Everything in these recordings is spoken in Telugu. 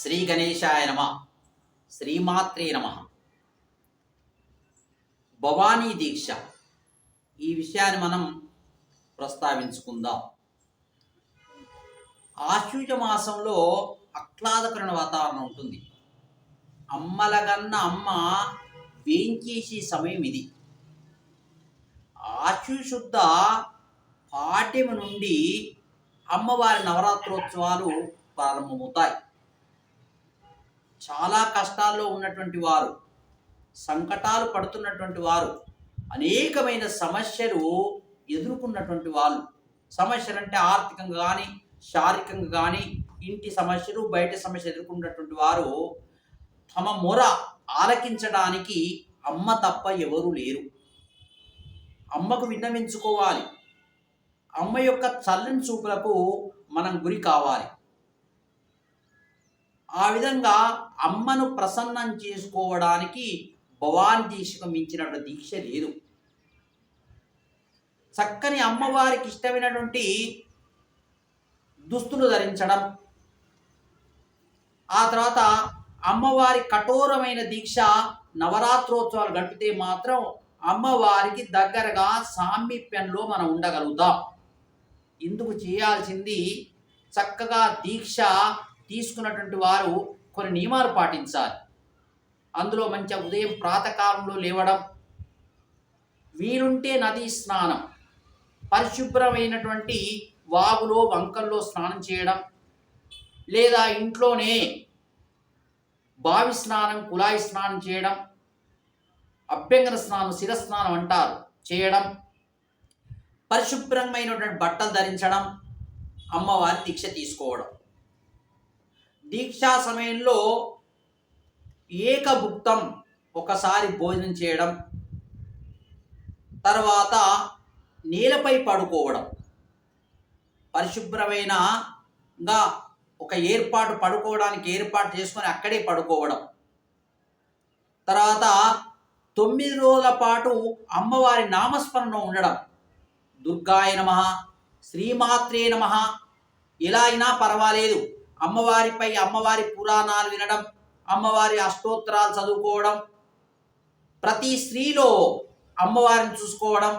శ్రీ గణేశాయ నమ శ్రీమాత్రే నమ. భవానీ దీక్ష. ఈ విషయాన్ని మనం ప్రస్తావించుకుందాం. ఆశ్వజ మాసంలో ఆహ్లాదకరణ వాతావరణం ఉంటుంది. అమ్మలగన్న అమ్మ వేంచేసే సమయం ఇది. ఆశుశుద్ధ పాఠ్యము నుండి అమ్మవారి నవరాత్రోత్సవాలు ప్రారంభమవుతాయి. చాలా కష్టాల్లో ఉన్నటువంటి వారు సంకటాలు పడుతున్నటువంటి వారు అనేకమైన సమస్యలు ఎదుర్కొన్నటువంటి వాళ్ళు. సమస్యలు అంటే ఆర్థికంగా కానీ శారీరకంగా కానీ ఇంటి సమస్యలు బయట సమస్యలు ఎదుర్కొన్నటువంటి వారు తమ మొర ఆలకించడానికి అమ్మ తప్ప ఎవరూ లేరు. అమ్మకు విన్నవించుకోవాలి. అమ్మ యొక్క చల్లని చూపులకు మనం గురి కావాలి. ఆ విధంగా అమ్మను ప్రసన్నం చేసుకోవడానికి భవాన్ దీక్షకు మించినటువంటి దీక్ష లేదు. చక్కని అమ్మవారికి ఇష్టమైనటువంటి దుస్తులు ధరించడం ఆ తర్వాత అమ్మవారి కఠోరమైన దీక్ష నవరాత్రోత్సవాలు గడిపితే మాత్రం అమ్మవారికి దగ్గరగా సామీప్యంలో మనం ఉండగలుగుతాం. ఇందుకు చేయాల్సింది చక్కగా దీక్ష తీసుకున్నటువంటి వారు కొన్ని నియమాలు పాటించాలి. అందులో మంచి ఉదయం ప్రాతకాలంలో లేవడం వీలుంటే నదీ స్నానం పరిశుభ్రమైనటువంటి వాగులో వంకల్లో స్నానం చేయడం లేదా ఇంట్లోనే బావి స్నానం కులాయి స్నానం చేయడం అభ్యంగన స్నానం శిరస్నానం అంటారు. చేయడం పరిశుభ్రమైనటువంటి బట్టలు ధరించడం అమ్మవారి దీక్ష తీసుకోవడం. దీక్షా సమయంలో ఏకభుక్తం ఒకసారి భోజనం చేయడం తర్వాత నేలపై పడుకోవడం. పరిశుభ్రమైన గా ఒక ఏర్పాటు పడుకోవడానికి ఏర్పాటు చేసుకొని అక్కడే పడుకోవడం. తర్వాత తొమ్మిది రోజుల పాటు అమ్మవారి నామస్మరణ ఉండడం. దుర్గాయ నమ శ్రీమాత్రే నమ ఎలా అయినా పర్వాలేదు. అమ్మవారిపై అమ్మవారి పురాణాలు వినడం అమ్మవారి అష్టోత్తరాలు చదువుకోవడం ప్రతి స్త్రీలో అమ్మవారిని చూసుకోవడం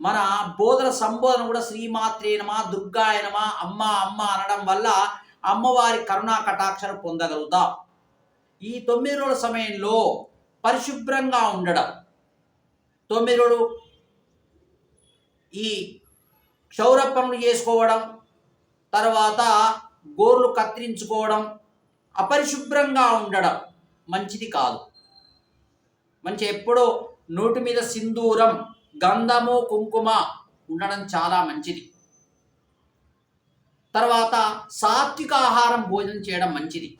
మన బోధన సంబోధన కూడా శ్రీమాత్రేనమా దుర్గాయనమా అమ్మ అమ్మ అనడం వల్ల అమ్మవారి కరుణా కటాక్షను పొందగలుగుతాం. ఈ తొమ్మిది రోజుల సమయంలో పరిశుభ్రంగా ఉండడం. తొమ్మిది రోజులు ఈ క్షౌర పనులు చేసుకోవడం తర్వాత గోర్లు కత్తిరించుకోవడం అపరిశుభ్రంగా ఉండడం మంచిది కాదు. మంచి ఎప్పుడో నోటి మీద సింధూరం గంధము కుంకుమ ఉండడం చాలా మంచిది. తర్వాత సాత్విక ఆహారం భోజనం చేయడం మంచిది.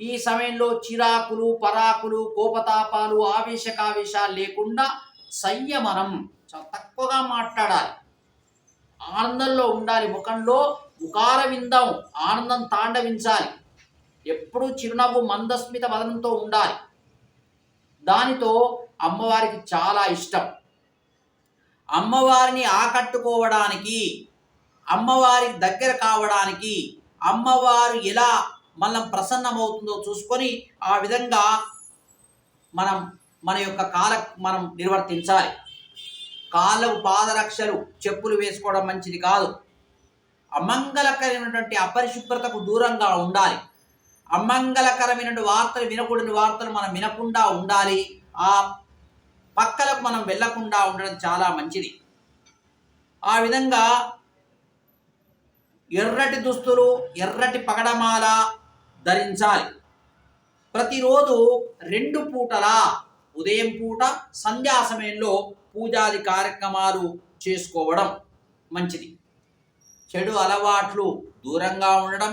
ఈ సమయంలో చిరాకులు పరాకులు కోపతాపాలు ఆవేశకావేశాలు లేకుండా సంయమనం చాలా తక్కువగా మాట్లాడాలి. ఆనందంలో ఉండాలి. ముఖంలో ఉకార విందం ఆనందం తాండవించాలి. ఎప్పుడూ చిరునవ్వు మందస్మిత వదనంతో ఉండాలి. దానితో అమ్మవారికి చాలా ఇష్టం. అమ్మవారిని ఆకట్టుకోవడానికి అమ్మవారి దగ్గర కావడానికి అమ్మవారు ఎలా మనం ప్రసన్నమవుతుందో చూసుకొని ఆ విధంగా మనం మన యొక్క కాల మనం నిర్వర్తించాలి. కాళ్ళకు పాదరక్షలు చెప్పులు వేసుకోవడం మంచిది కాదు. అమంగళకరమైనటువంటి అపరిశుభ్రతకు దూరంగా ఉండాలి. అమంగళకరమైనటువంటి వార్తలు వినకూడని వార్తలు మనం వినకుండా ఉండాలి. ఆ పక్కలకు మనం వెళ్ళకుండా ఉండడం చాలా మంచిది. ఆ విధంగా ఎర్రటి దుస్తులు ఎర్రటి పగడమాల ధరించాలి. ప్రతిరోజు రెండు పూటలా ఉదయం పూట సంధ్యా సమయంలో పూజాది కార్యక్రమాలు చేసుకోవడం మంచిది. చెడు అలవాట్లు దూరంగా ఉండడం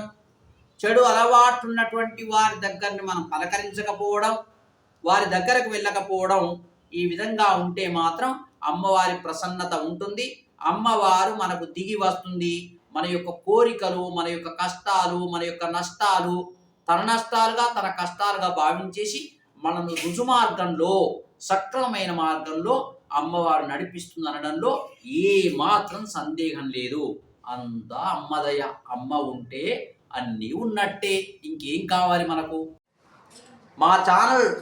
చెడు అలవాట్లు ఉన్నటువంటి వారి దగ్గరని మనం పలకరించకపోవడం వారి దగ్గరకు వెళ్ళకపోవడం ఈ విధంగా ఉంటే మాత్రం అమ్మవారి ప్రసన్నత ఉంటుంది. అమ్మవారు మనకు దిగి వస్తుంది. మన యొక్క కోరికలు మన యొక్క కష్టాలు మన యొక్క నష్టాలు తన నష్టాలుగా తన కష్టాలుగా భావించేసి మనను రుజుమార్గంలో సక్రమమైన మార్గంలో అమ్మవారు నడిపిస్తుంది అనడంలో ఏ మాత్రం సందేహం లేదు. అంత అమ్మదయ అమ్మ ఉంటే అన్నీ ఉన్నట్టే. ఇంకేం కావాలి మనకు? మా ఛానల్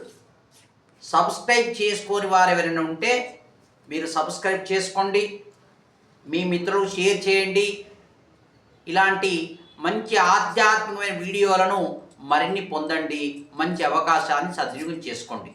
సబ్స్క్రైబ్ చేసుకొని వారు ఎవరైనా ఉంటే మీరు సబ్స్క్రైబ్ చేసుకోండి. మీ మిత్రులు షేర్ చేయండి. ఇలాంటి మంచి ఆధ్యాత్మికమైన వీడియోలను మరిన్ని పొందండి. మంచి అవకాశాన్ని సద్వినియోగం చేసుకోండి.